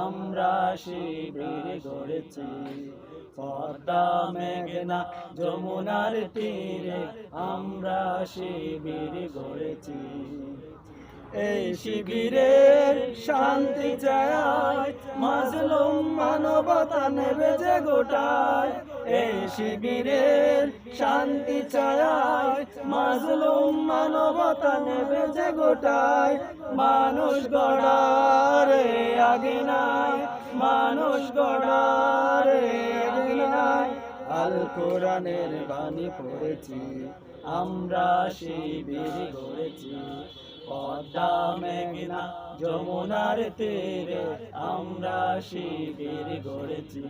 আমরা শিবির গড়েছি। পদ্মা, মেঘনা, যমুনার তীরে আমরা শিবির গড়েছি। এই শিবিরের শান্তি চায় মাজলুম মানবতা নেবে যে গোটায়। এই শিবিরের শান্তি চায় মাজলুম মানবতা নেবে যে গোটায়। মানুষ গড়ারে আগে মানুষ গড়ারে আগে আল কোরআনের বাণী পড়েছি, আমরা শিবির গড়েছি পদ্মা মেঘনা যমুনার তীরে আমরা শিবির গড়েছি।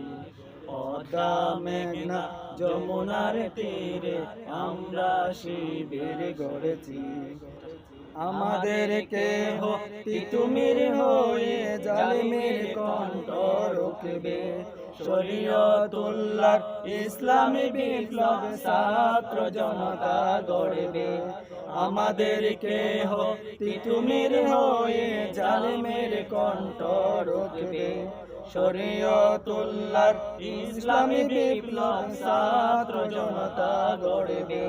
পদ্মা মেঘনা যমুনার তীরে আমরা শিবির গড়েছি। আমাদের কেহ তিতুমির হয়ে জালিমের কণ্ঠ রুখবে শরীয়তুল্লাহ ইসলামী বিপ্লব ছাত্র জনতা গড়বে। আমাদের কেহ তিতুমির হয়ে জালিমের কণ্ঠ রুখবে শরীয়তুল্লাহ ইসলামী বিপ্লব ছাত্র জনতা গড়বে।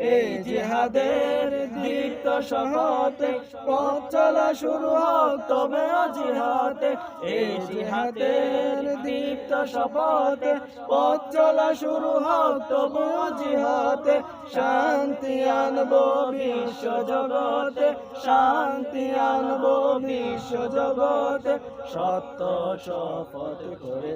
এই জিহাদের দীপ্ত শপথে পথ চলা শুরু হোক, তবে জিহাদে, এই জিহাদের দীপ্ত শপথে পথ চলা শুরু হোক, তবে জিহাদে শান্তি আনব বিশ্ব জগতে, শান্তি আনব বিশ্ব জগতে, সত্য শপথ